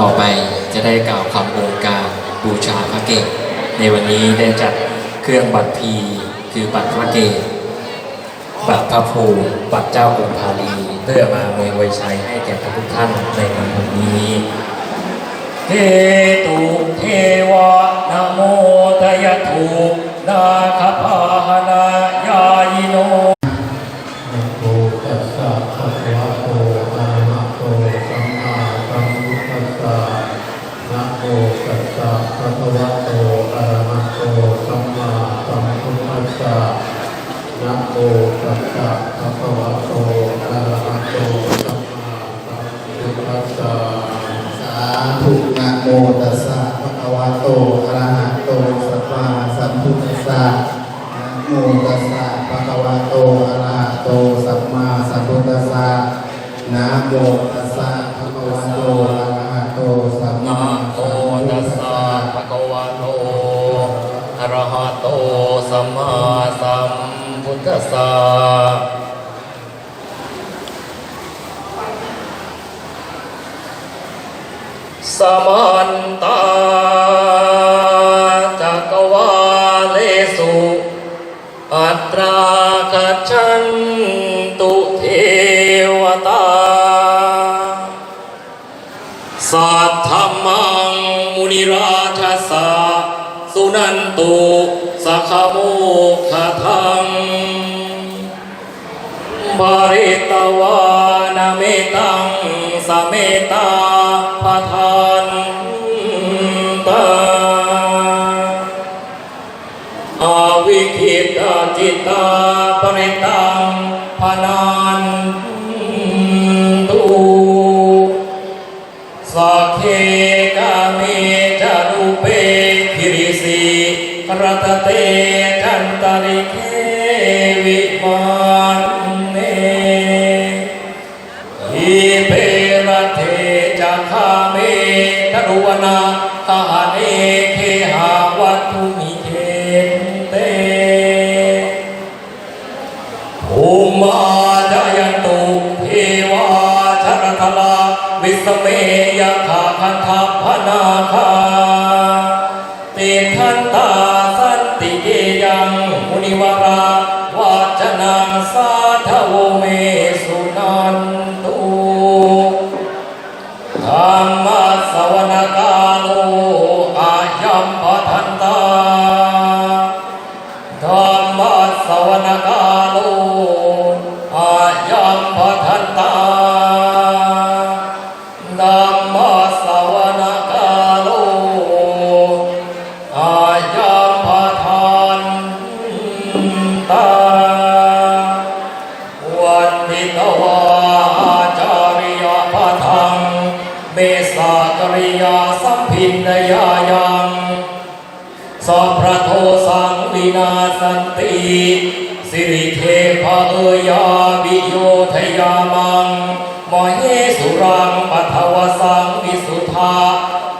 ต่อไปจะได้กล่าวคำองค์การบูชาพระเกศในวันนี้ได้จัดเครื่องบัตรพีคือบัตรพระเกศบัตรพระภูบัตรเจ้ากรุงพาลีเพื่อมาเมวยไว้ใช้ให้แก่ทุกท่านในวันนี้เทตุเทวะนโมทยทุนาคพ ตัสสะภะคะวะโตอะระหะโตสัมมาสัมพุทธัสสะสาธุนะโมตัสสะภะคะวะโตอะระหะโตสัมมาสัมพุทธัสสะนะโมตัสสะภะคะวะโตอะระหะโตสัมมาสัมพุทธัสสะนะโมตัสสะภะคะวะโตอะระหะโตสัมมาสัมพุทธัสสะภะคะวะโตอะระหะโตสัมมาสัม พุทธัสสะสมันตาจักวาเลสุอัตรากัจฉันตุเทวตาสัทธมังมุนิราชสาสุนันตุสัคโมค ปาริตวานาเมตังสเมตาปทานตาอาวิคิตาจิตา วนาคาเนเทหาวัตถุมิเทนเตภูมาจายันตุเทวาชรทลาวิสเมยคาคันทัพพนาคา สันติสิริเทพะเอยาวิโยทยามังมเหสุรังปัทวสังวิสุทธา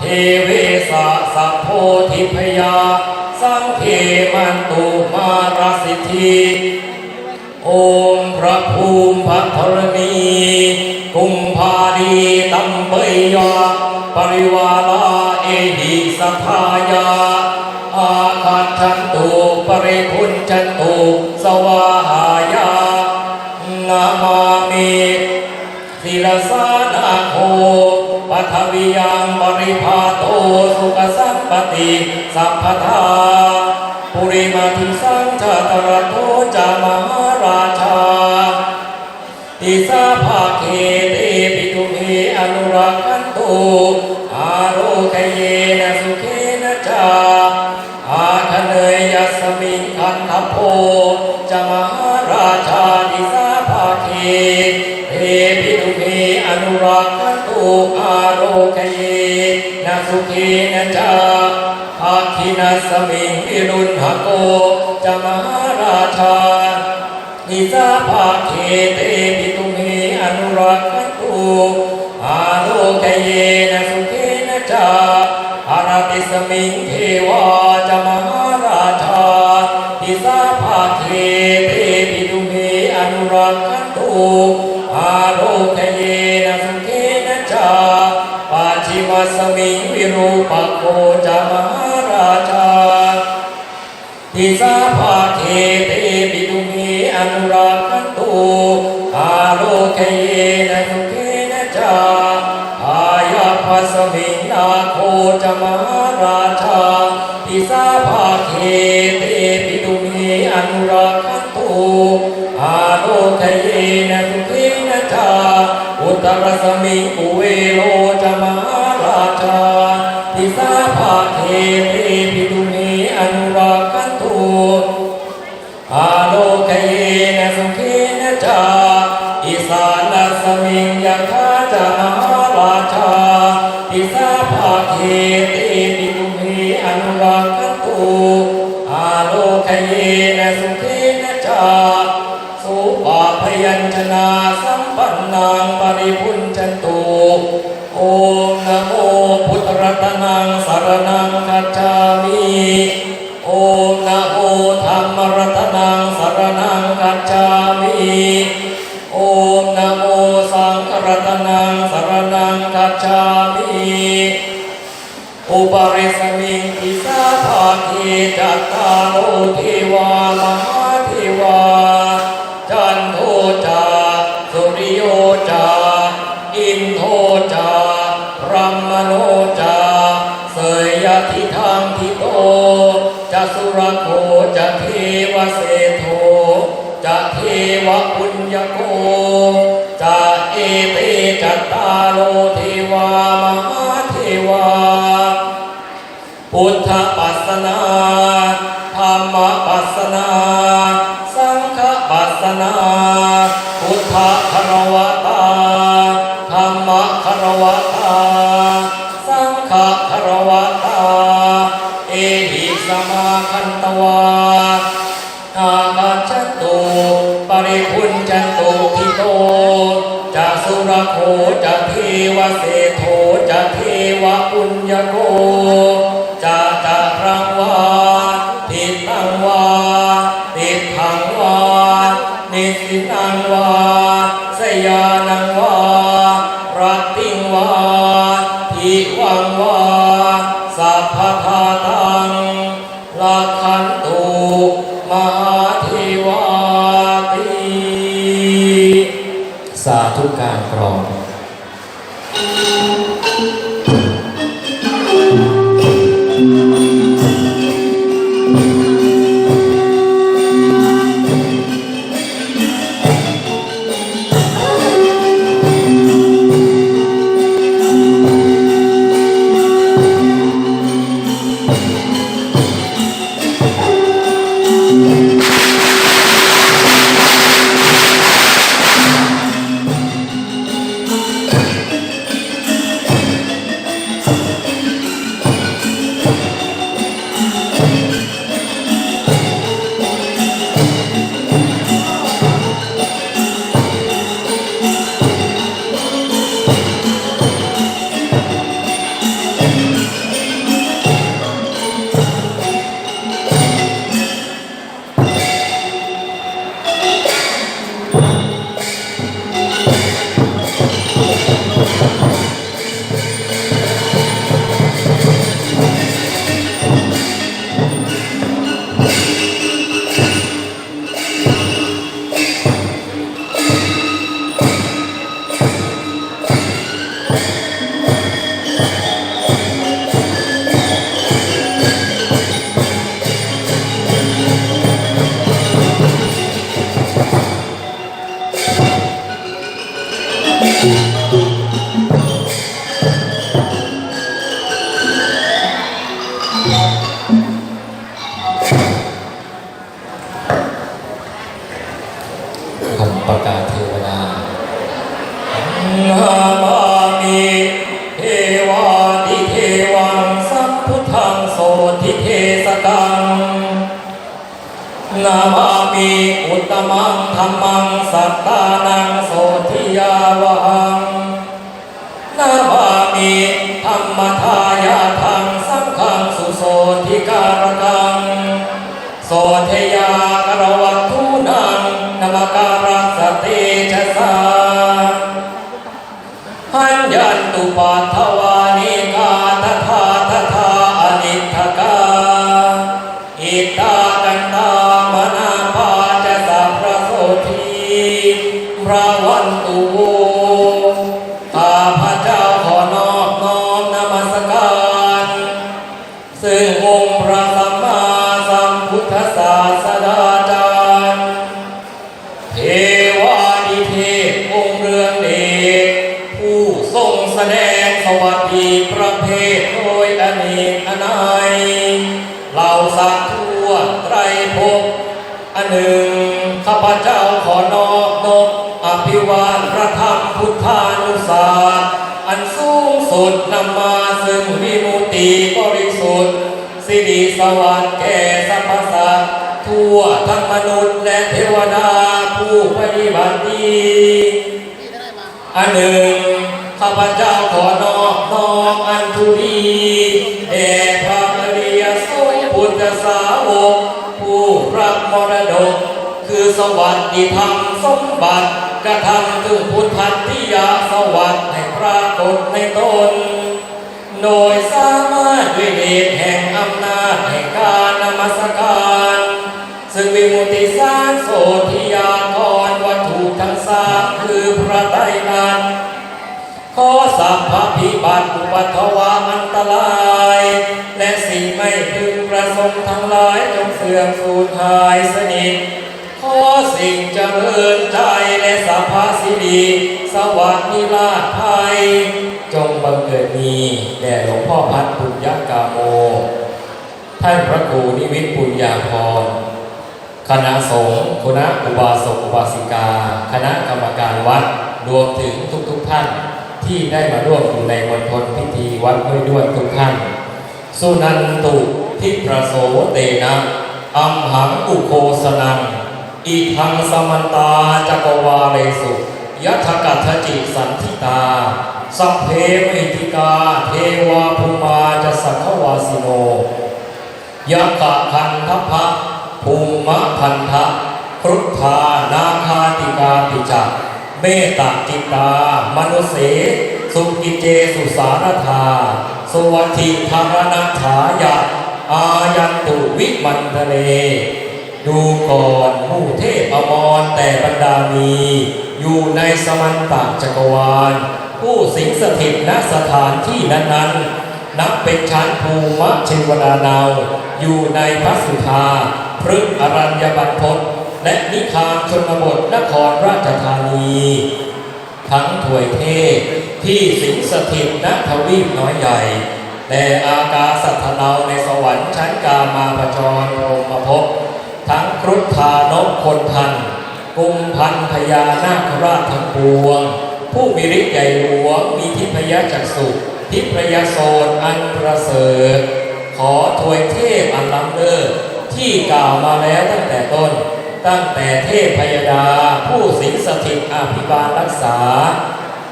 เทเวสะสัพโพธิพยา สังเขมันตุมาราสิทธิองค์พระภูมิพระธรณีกุมภาดีตัมเบยยาปริวาลาเอหิสัทธายา ลามามิศิลสานาโคปัทวิยังบริภาโตสุขสัมปติสัพพทาปุริมาทิสังชาตระโตจามหาราชาติส อาคินัสมิงวิรุณหโกจมหาราชานิสาภาเคเตปิตุเมอนุรักขันตุอาโลกเยนะสุเกนะจาอาราติสมิงเทว รสมิอุเวโลจมาราชาทิสาภาเทว ยะตาโอเทวามหา ริคุณจันโตทิโตจะสุรโคจะเทวเสโทจะเทวปุญญโก นามามิอุตมังธรรมังสัตตานังโสธิยาวหั นำมาซึ่งวิมุติบริสุทธิ์สิริสวัสดิ์แก่สรรพสัตว์ทั่วทั้งมนุษย์และเทวดาผู้ปฏิบัติดีอันหนึ่งข้าพเจ้าขอนอบน้อมอันทุดีแด่พระอริยสงฆ์พุทธสาวกผู้รับมรดก คือสวัสดิธรรมสมบัติกระทำถึงพุทธัตติยาสวัสดิ์ให้ปรากฏในตน โดยสามารถด้วยเดชแห่งอำนาจแห่งการนมัสการ ซึ่งวิมุติสร้ารโสธิยากรวัตถุทั้งสามคือพระไตรลักษณ์ขอสัพพพิบัติอุปัทวาอันตราย และสิ่งไม่พึงประสงค์ทั้งหลายจงเสื่อมสูญหายสนิท อสิ่งเจริญใจและสัพพสิริสวัสดิลาภภัย จงบังเกิดมีแด่หลวงพ่อพัดปุญญกาโม ท่านพระครูนิวิทย์ปุญญาพรคณะสงฆ์คณะอุบาสกอุบาสิกา คณะกรรมการวัดรวมถึงทุกๆทท่านที่ได้มาร่วมอยู่ในมณฑลพิธีวัดด้วยด้วยทุกท่าน สุนันตุทิประโสเตนะอัมหังอุโคสนัง อีทังสมันตาจักรวาเลสุยัทกัตถจิสันทิตา สัพเพมิติกา เทวาภูมาจะสักวาสิโนยักะคันทพะภูมะพันธะครุฑานาคาติกาปิจักเมตตาจิตามนุเส สุกิเจสุสารธาสวัสดิธารณฉายะอายันตุวิมันทะเล ดูก่อนผู้เทพอมรแต่บรรดามี อยู่ในสมันตจักรวาล ผู้สิงสถิตณสถานที่นั้นๆ นับเป็นชั้นภูมะเชวดาเนา อยู่ในพระสุธาพฤกอรัญญบันพศและนิคามชนบทนครราชธานี ทั้งถวยเทพที่สิงสถิตณทวีปน้อยใหญ่แต่อากาศสัทธนาในสวรรค์ชั้นกามาพจรพรมภพ ทั้งครุฑานกคนทันกุมพันพญานาคราชทั้งปวง ผู้มีฤทธิ์ใหญ่หลวงมีทิพยจักษุทิพยโสนอันประเสริฐขอถวยเทพอันล้ำเลิศที่กล่าวมาแล้วตั้งแต่ต้น ตั้งแต่เทพพยดา ผู้สิงสถิตอภิบาลรักษา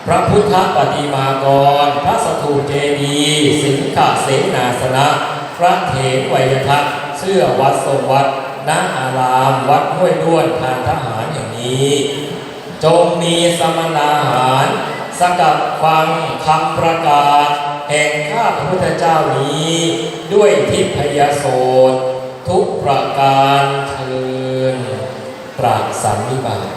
พระพุทธปฏิมากร พระสถูเจดียสิงขเสนาสนะ พระเถรไวยทัศเสื้อวัดทรงวัด ณอารามวัดห้วยด้วนทางทหารอย่างนี้ จงมีสมณาหาร สกัดฟังคำประกาศ แห่งข้าพระพุทธเจ้านี้ ด้วยทิพยโสตทุกประการเทินตรัสสันนิบาต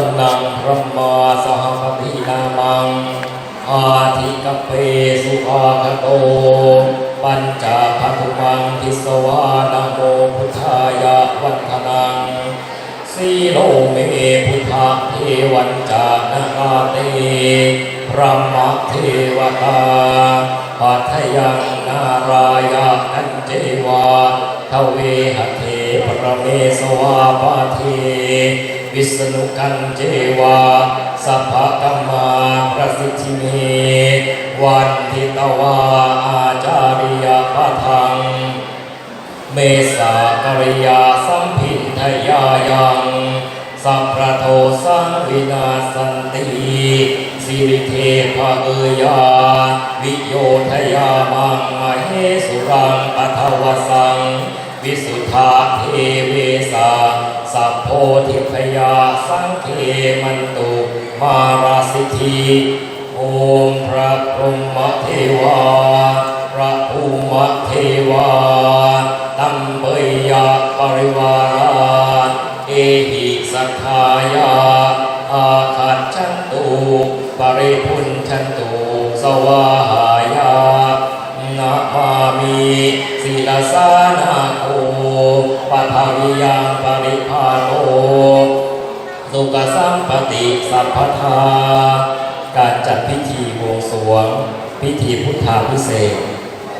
งอุปนังพระมาสหปฏินามังอาทิกเปสุอาคโต ปัญจพัทุมังทิสวานะโมพุทธายะวันธนังสีโลเมพุทธเทวันจานาาเตพระมเทวตาปัทยังนารายานันเจวาทเวหเทปรเมสวาปาเท วิสนุกันเจวาสัพพะกัมมาประสิทธิเมวันทิตวาอาจาริยปะทัง เมสากริยาสัมพินทยายังสัพพะโทสังวินาสันติสิริเทภะเอยา วิโยทยามังมเหสุรังปัทวสัง วิสุทธาเทเวสา สัพโพธิพยาสังเคมันตุมาราสิทธิโอมพระพรหมเทวา พระภูมิเทวาตัมเบยยาปริวาราเอหิสัทธายาอาคัจฉันตุปริพุนชันตุสวาหายานามามิศิลสานาโคปัทวิยังปริภา สุขสัมปติสัพพทา การจัดพิธีบวงสรวง พิธีพุทธาพิเศษ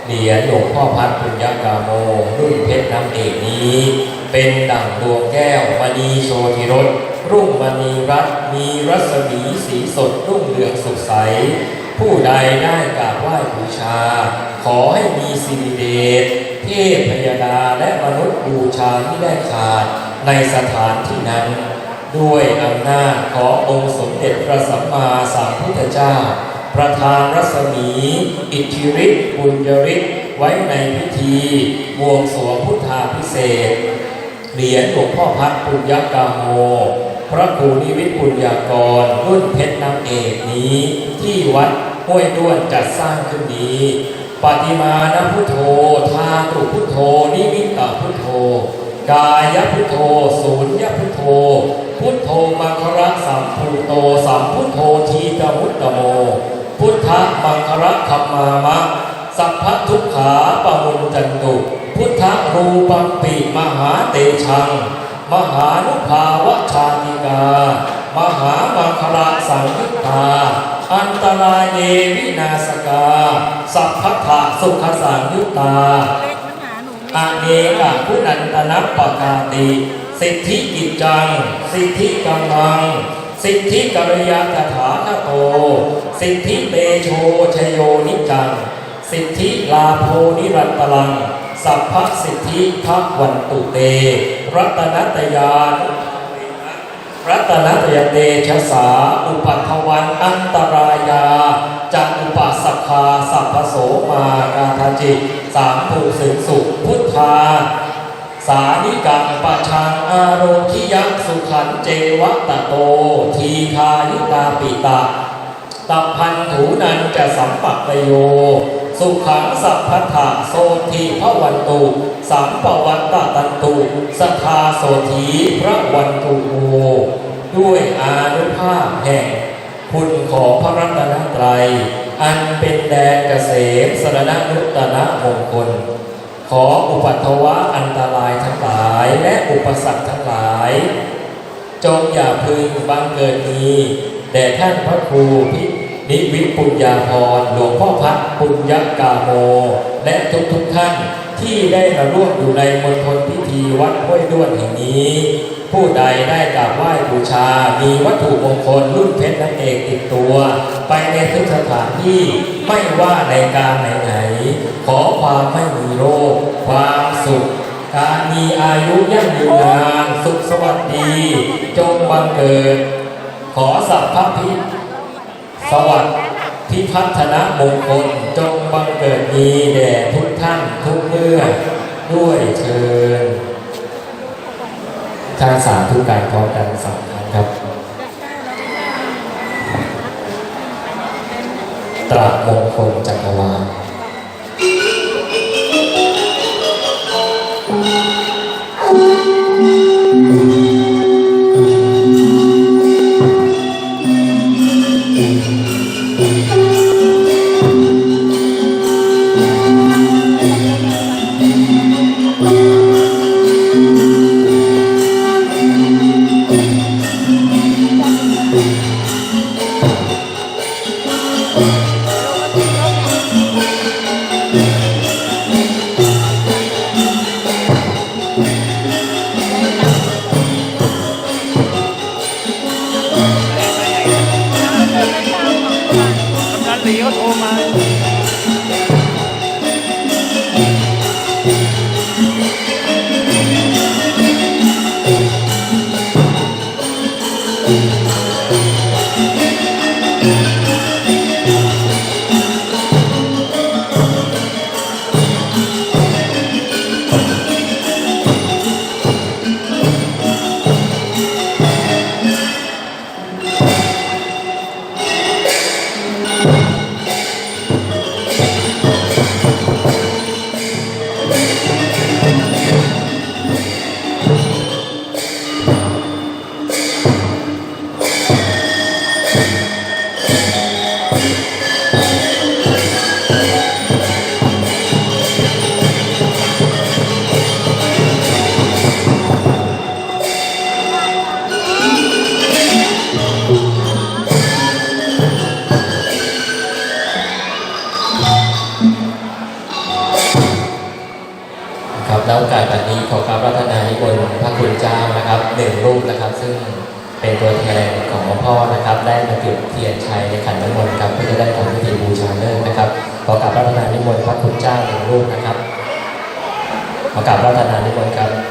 เหรียญหลวงพ่อพัดปุญญากาโมรุ่นเพชรน้ำเอกนี้ เป็นดั่งดวงแก้วมณีโชติรสรุ่งมณีรัตน์มีรัศมีสีสดรุ่งเรืองสุขใส ผู้ใดได้กราบไหว้บูชา ขอให้มีสิริเดชเทพพยดาและมนุษย์บูชาที่ได้ขาดในสถานที่นั้น ด้วยอำนาจขององค์สมเด็จพระสัมมาสัมพุทธเจ้า ประธานรัศมี อิทธิฤทธิ์บุญยฤทธิ์ไว้ในพิธีบวงสรวงพุทธาพิเศษเหรียญหลวงพ่อพัดปุญญากาโม พระครูนิวิทย์ปุญญากรรุ่นเพชรนำเอกนี้ ที่วัดห้วยด้วนจัดสร้างขึ้นนี้ปฏิมานพุทโธทาตุพุทโธ นิมิตาพุทโธ กายพุทโธศูนยพุทโธ พุทโธมังคระสัมภูโตสัมพุทโธทีตมุตตโม พุทธมังคระคัมมามะ สัพพทุกขาปมุนจันตุพุทธรูปังปิมหาเตชัง มหานุภาวชาติกา มหามังคระสังยุตตา อันตรายเยวินาสกา สัพพทะสุขสังยุตตาอาเนกะพุนันตนัปปกาติ สิทธิกิจจัง สิทธิกัมมัง สิทธิกัลยาตถาคโต สิทธิเตโชชโยนิจัง สิทธิลาโพนิรัตตลัง สัพพสิทธิทักวันตุเต รัตนัตยานุรัตนัตยเตชะสา อุปัทวันอันตรายาจักอุปัสสคาสัพพโสมากาทจิ สามภูสิงสุพุทธา สานิกังปะชังอาโรคิยักสุขันเจวัตโต ทีคายุตาปิตะตับพันถูนันจะสัมปัตโย สุขังสัพพทะโสทีพระวันตุ สัมปวันตตันตุสทาโสธีพระวันตุโอด้วยอานุภาพแห่งคุณของพระรัตนตรัย อันเป็นแดนเกษมสรณนุตตนะมงคล ขออุปัตวะอันตรายทั้งหลายและอุปสรรคทั้งหลาย จงอย่าพึงบังเกิดมีแด่ท่านพระครูพินิวิทย์ปุญญาพรหลวงพ่อพัดปุญญกาโม และทุกทุกท่านที่ได้มาร่วมอยู่ในมณฑลพิธีวัดห้วยด้วนแห่งนี้ ผู้ใดได้กราบไหว้บูชา มีวัตถุมงคลรุ่นเพชรนั่นเองติดตัว ไปในทุกสถานที่ไม่ว่าในการไหน ขอความไม่มีโรค ความสุข การมีอายุยั่งยืนนานสุขสวัสดี จงบังเกิด ขอสัพพพิสวัสดิ์พิพัฒนมงคลจงบังเกิดมีแด่ทุกท่านทุกเมื่อ ด้วยเชิญท่างสาธุการพร้อมกันสามครั้งครับ ตรัสมงคลจักรว นิมนต์พระเจ้าหนึ่งรูปนะครับประกาศรัตนานิมนต์ครับ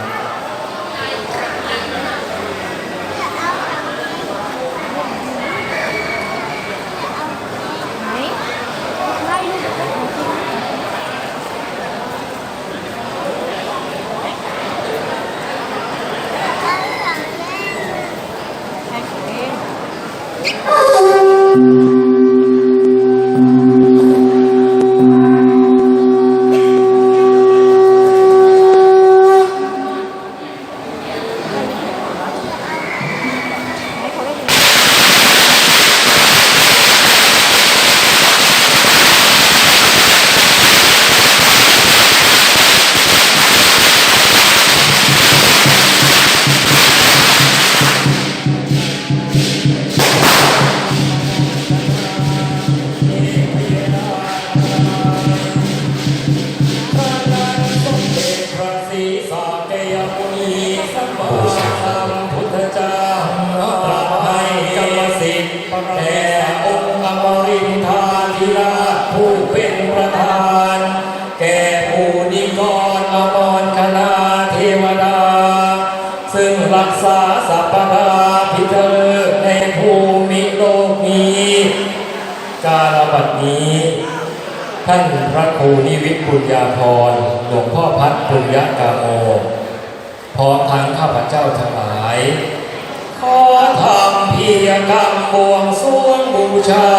ยกรรมบวงสวงบูชา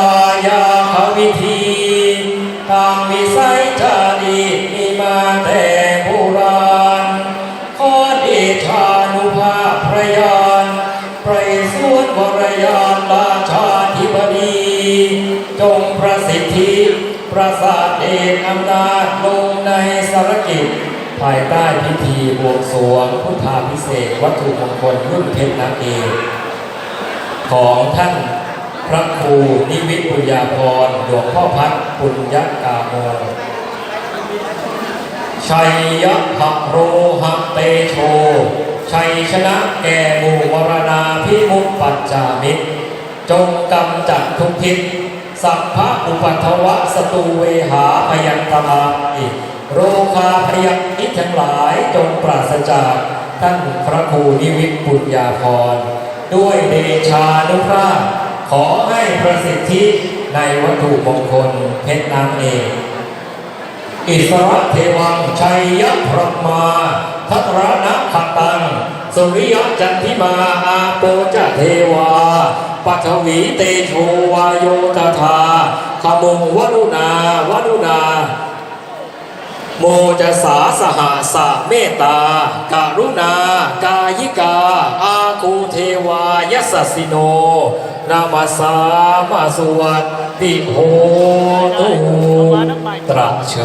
ยาขวิธีตามวิสัยจารีมีมาแต่โบราณขอเดชานุภาพพระยานไพรสวนวรยานราชาธิบดีจงประสิทธิประสาทเอกอำนาจลงในสารกิจภายใต้พิธีบวงสรวงพุทธาพิเศษวัตถุมงคลรุ่นเพชรนางเอก ของท่านพระครูนิวิทย์ปุญญาพรหลวงพ่อพัดปุญญกาโมชัยยะหะโรหะเตโช ชัยชนะแก่หมู่วรณาพิมุขปัจจามิตร จงกำจัดทุกทิศสัพพะอุปัทวะสตูเวหาพยันตมาอิโรคาพยันอิทั้งหลายจงปราศจากท่านพระครูนิวิทย์ปุญญาพร ด้วยเดชานุภาพ ขอให้ประสิทธิในวัตถุมงคลเพชรนางเอกอิสระเทวังชัยยพระมาทัตระนะขตังสุริยจันทิมาอาโปจเทวาปัทวีเตโชวาโยตถาขมุงวรุณาวรุณา โมจะสาสหาสะเมตตาการุณากายิกาอา คูเทวายสสสิโนนามาสามาสวัสติโหตุตรัสเชญ